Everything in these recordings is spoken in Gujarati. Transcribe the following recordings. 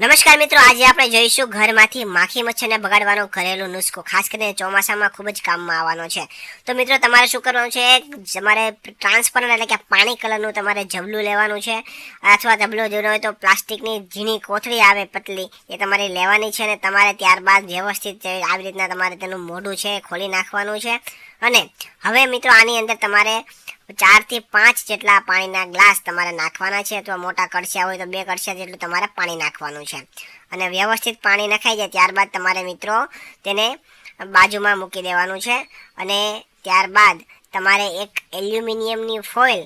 નમસ્કાર મિત્રો, આજે આપણે જોઈશું ઘરમાંથી માખી મચ્છરને બગાડવાનો ઘરેલું નુસ્ખો, ખાસ કરીને ચોમાસામાં ખૂબ જ કામમાં આવવાનો છે. તો મિત્રો, તમારે શું કરવાનું છે? તમારે ટ્રાન્સપરન્ટ એટલે કે પાણી કલરનું તમારે જબલું લેવાનું છે અથવા જબલું જોડો હોય તો પ્લાસ્ટિકની ઝીણી કોથળી આવે પતલી, એ તમારે લેવાની છે અને તમારે ત્યારબાદ વ્યવસ્થિત આવી રીતના તમારે તેનું મોઢું છે ખોલી નાખવાનું છે. અને હવે મિત્રો આની અંદર તમારે ચારથી પાંચ જેટલા પાણીના ગ્લાસ તમારે નાખવાના છે અથવા મોટા કડછિયા હોય તો બે કડછિયા જેટલું તમારે પાણી નાખવાનું છે. અને વ્યવસ્થિત પાણી નખાઈ જાય ત્યારબાદ તમારે મિત્રો તેને બાજુમાં મૂકી દેવાનું છે અને ત્યારબાદ તમારે એક એલ્યુમિનિયમની ફોઇલ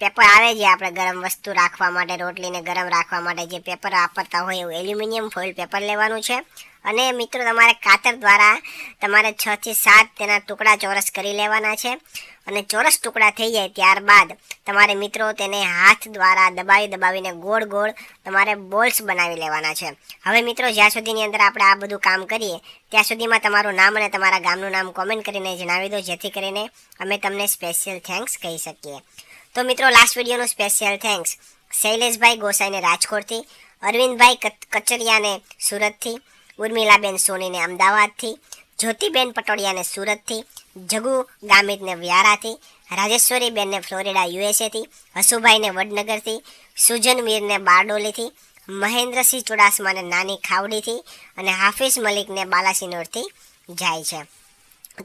પેપર આવે છે આપણે ગરમ વસ્તુ રાખવા માટે, રોટલીને ગરમ રાખવા માટે જે પેપર વાપરતા હોય એવું એલ્યુમિનિયમ ફોઇલ પેપર લેવાનું છે. અને મિત્રો, તમારે કાતર દ્વારા તમારે છ થી સાત તેના ટુકડા ચોરસ કરી લેવાના છે. અને ચોરસ ટુકડા થઈ જાય ત્યારબાદ તમારે મિત્રો તેને હાથ દ્વારા દબાવી દબાવીને ગોળ ગોળ તમારે બોલ્સ બનાવી લેવાના છે. હવે મિત્રો, જ્યાં સુધીની અંદર આપણે આ બધું કામ કરીએ, ત્યાં સુધીમાં તમારું નામ અને તમારા ગામનું નામ કોમેન્ટ કરીને જણાવી દો, જેથી કરીને અમે તમને સ્પેશિયલ થેન્ક્સ કહી શકીએ. તો મિત્રો લાસ્ટ વિડીયોનું સ્પેશિયલ થેન્ક્સ શૈલેષભાઈ ગોસાઈને રાજકોટથી, અરવિંદભાઈ કચરિયાને સુરતથી, ઉર્મિલાબેન સોનીને અમદાવાદથી, જ્યોતિબેન પટોડિયાને સુરતથી, જગુ ગામિતને વ્યારાથી, રાજેશ્વરીબેનને ફ્લોરિડા યુએસએથી, હસુભાઈને વડનગરથી, સુજન મીરને બારડોલીથી, મહેન્દ્રસિંહ ચુડાસમાને નાની ખાવડીથી અને હાફિઝ મલિકને બાલાસિનોરથી જાય છે.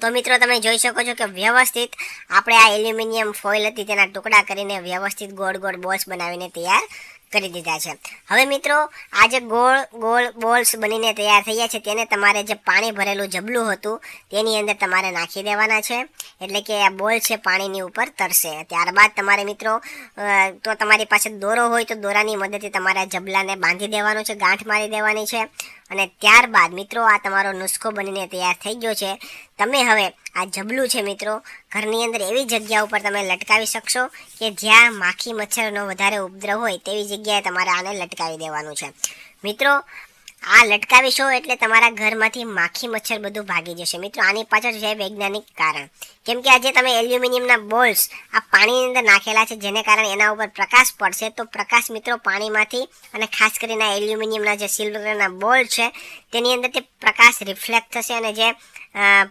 તો મિત્રો, તમે જોઈ શકો છો કે વ્યવસ્થિત આપણે આ એલ્યુમિનિયમ ફોઇલ હતી તેના ટુકડા કરીને વ્યવસ્થિત ગોળ ગોળ બોલ્સ બનાવીને તૈયાર કરી દીધા છે. હવે મિત્રો, આ જે ગોળ ગોળ બોલ્સ બનીને તૈયાર થયા છે, તેને તમારે જે પાણી ભરેલું જબલું હતું, તેની અંદર તમારે નાખી દેવાના છે. એટલે કે આ બોલ છે પાણીની ઉપર તરશે. ત્યારબાદ તમારે મિત્રો તો તમારી પાસે દોરો હોય તો દોરાની મદદથી તમારે જબલાને બાંધી દેવાનું છે, ગાંઠ મારી દેવાની છે. અને ત્યારબાદ મિત્રો આ તમારો નુસ્ખો બનીને તૈયાર થઈ ગયો છે. તમે હવે આ જબલું છે મિત્રો, ઘરની અંદર એવી જગ્યા ઉપર તમે લટકાવી શકશો કે જ્યાં માખી મચ્છરનો વધારે ઉપદ્રવ હોય તેવી જગ્યાએ તમારે આને લટકાવી દેવાનું છે. મિત્રો આ લટકાવીશો એટલે તમારા ઘરમાંથી માખી મચ્છર બધું ભાગી જશે. મિત્રો, આની પાછળ છે વૈજ્ઞાનિક કારણ. કેમ કે આજે તમે એલ્યુમિનિયમના બોલ્સ આ પાણીની અંદર નાખેલા છે, જેને કારણે એના ઉપર પ્રકાશ પડશે. તો પ્રકાશ મિત્રો પાણીમાંથી અને ખાસ કરીને એલ્યુમિનિયમના જે સિલ્વરના બોલ છે તેની અંદર તે પ્રકાશ રિફ્લેક્ટ થશે અને જે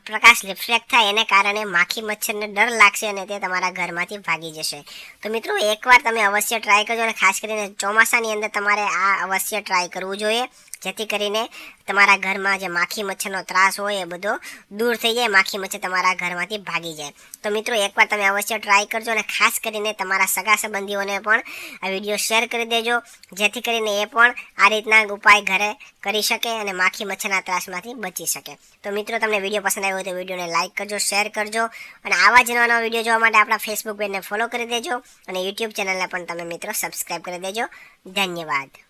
પ્રકાશ રિફ્લેક્ટ થાય એને કારણે માખી મચ્છરને ડર લાગશે અને તે તમારા ઘરમાંથી ભાગી જશે. તો મિત્રો, એકવાર તમે અવશ્ય ટ્રાય કરજો અને ખાસ કરીને ચોમાસાની અંદર તમારે આ અવશ્ય ટ્રાય કરવું જોઈએ. જેથી કરીને તમારા ઘરમાં જે માખી મચ્છરનો ત્રાસ હોય એ બધો દૂર થઈ જાય, માખી મચ્છર તમારા ઘરમાંથી ભાગી જાય. તો મિત્રો, એકવાર તમે અવશ્ય ટ્રાય કરજો અને ખાસ કરીને તમારા સગા સંબંધીઓને પણ આ વીડિયો શેર કરી દેજો. જેથી કરીને એ પણ આ રીતના ઉપાય ઘરે કરી શકે અને માખી મચ્છરના ત્રાસમાંથી બચી શકે. તો મિત્રો, તમને વીડિયો પસંદ આવ્યો તો વિડીયોને લાઇક કરજો શેર કરજો અને આવા જ નવા નવા વીડિયો જોવા માટે આપણા ફેસબુક પેજને ફોલો કરી દેજો અને યુટ્યુબ ચેનલને પણ તમે મિત્રો સબસ્ક્રાઈબ કરી દેજો. ધન્યવાદ.